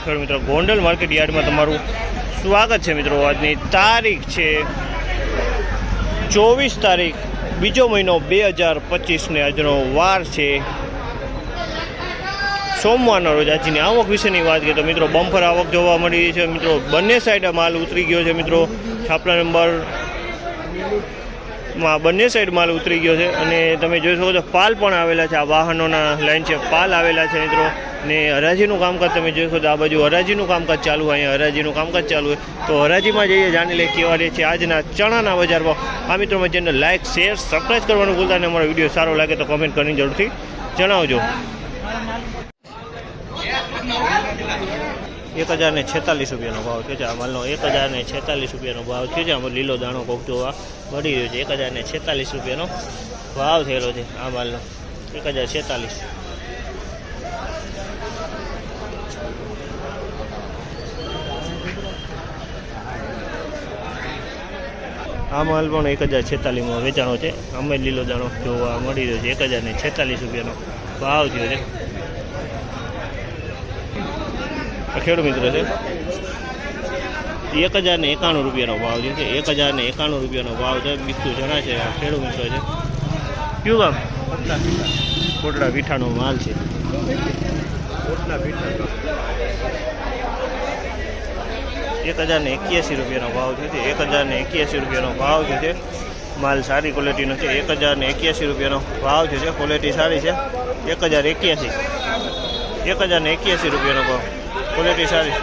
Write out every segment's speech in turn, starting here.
ખેડૂત મિત્રો. ગોંડલ માર્કેટ યાર્ડમાં તમારું સ્વાગત છે મિત્રો. આજની તારીખ છે ચોવીસ તારીખ, બીજો મહિનો બે હજાર પચીસને આજનો વાર છે. સોમવારના રોજ આજની આવક વિશેની વાત કરીએ તો મિત્રો, બમ્પર આવક જોવા મળી છે. મિત્રો, બંને સાઈડ માલ ઉતરી ગયો છે મિત્રો. છાપલા નંબર માં બંને સાઈડ માલ ઉતરી ગયો છે અને તમે જોઈ શકો છો, પાલ પણ આવેલા છે. આ વાહનોના લાઈન છે, પાલ આવેલા છે મિત્રો. ને હરાજીનું કામકાજ તમે જોઈ શકો તો આ બાજુ હરાજીનું કામકાજ ચાલુ હોય, અહીંયા હરાજીનું કામકાજ ચાલુ હોય. તો હરાજીમાં જઈએ, જાણી લે કેવા રહે છે આજના ચણાના બજારમાં. આ મિત્રો ચેનલ લાઇક શેર સબસ્ક્રાઈબ કરવાનું ભૂલતા અને અમારો વીડિયો સારો લાગે તો કમેન્ટ કરીને જરૂરથી જણાવજો. એક હજાર ને છેતાલીસ રૂપિયાનો ભાવ થયો છે. આ માલનો એક હજાર ને છેતાલીસ રૂપિયાનો ભાવ થયો છે. આમાં લીલો દાણો કોક જોવા મળી રહ્યો છે. એક હજાર ને છેતાલીસ રૂપિયાનો ભાવ થયેલો છે આ માલનો. એક હજાર છેતાલીસ. આ માલ પણ એક હજાર છેતાલીસમાં વેચાણો છે. અમે લીલો દાણો જોવા મળી રહ્યો છે. એક હજાર ને છેતાલીસ રૂપિયાનો ભાવ થયો છે આ ખેડૂત મિત્ર છે એક હજાર ને એકાણું રૂપિયાનો ભાવ છે કે એક હજાર ને એકાણું રૂપિયાનો ભાવ છે બીજું જણા છે આ ખેડૂત મિત્ર છે કયું ગામ કોટડા પીઠાનો માલ છે એક હજાર ને એક્યાસી રૂપિયાનો ભાવ છે એક હજાર ને એક્યાસી રૂપિયાનો ભાવ છે માલ સારી ક્વોલિટીનો છે એક હજાર ને એક્યાસી રૂપિયાનો ભાવ છે ક્વોલિટી સારી છે એક હજાર એક્યાસી એક હજાર ને એક્યાસી રૂપિયાનો ભાવ ક્વોલિટી સારી.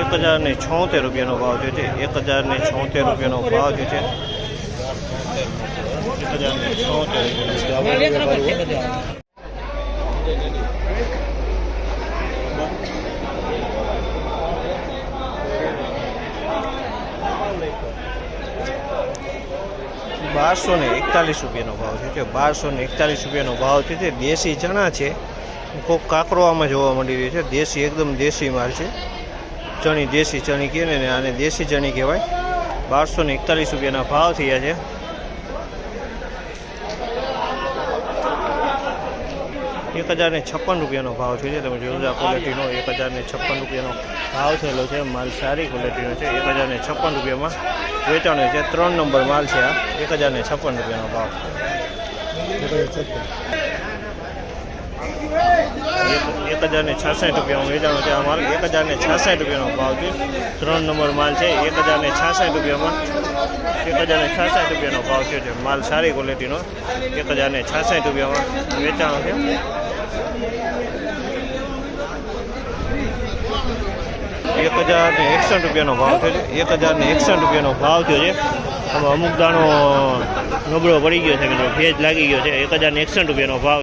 એક હજાર ને છોતેર રૂપિયાનો ભાવ થયો છે. એક હજાર ને છોતેર રૂપિયાનો ભાવ થયો છે. એક હજાર ને છોતેર બારસો ને એકતાલીસ રૂપિયાનો ભાવ છે. કે બારસો ને એકતાલીસ રૂપિયાનો ભાવ છે દેશી ચણા છે. કોક કાકરો આમાં જોવા મળી રહ્યો છે. દેશી, એકદમ દેશી માલ છે. ચણી દેશી ચણી કહે ને, આને દેશી ચણી કહેવાય. બારસો ને એકતાલીસ રૂપિયાના ભાવ થયા છે. એક હજાર ને છપ્પન રૂપિયાનો ભાવ છે તમે જોયું આ ક્વોલિટીનો એક હજાર ને છપ્પન રૂપિયાનો ભાવ થયેલો છે. માલ સારી ક્વોલિટીનો છે. એક હજાર ને છપ્પન રૂપિયામાં વેચાણો છે. ત્રણ નંબર માલ છે આ. એક હજાર ને છપ્પન રૂપિયાનો ભાવ. એક હજાર ને છાસઠ રૂપિયામાં વેચાણો છે આ માલ. એક હજાર ને છાસઠ રૂપિયાનો ભાવ છે. ત્રણ નંબર માલ છે. એક હજાર ને છાસઠ રૂપિયામાં એક હજાર ને છાસઠ રૂપિયાનો ભાવ થયો છે. માલ સારી ક્વોલિટીનો એક હજાર ને છાસઠ રૂપિયામાં વેચાણો છે. એક હજાર ને એકસઠ રૂપિયાનો ભાવ થયો છે. એક હજાર ને એકસઠ રૂપિયાનો ભાવ થયો છે. આમાં અમુક દાણો નબળો પડી ગયો છે ભેજ લાગી ગયો છે. એક હજાર ને એકસઠ રૂપિયાનો ભાવ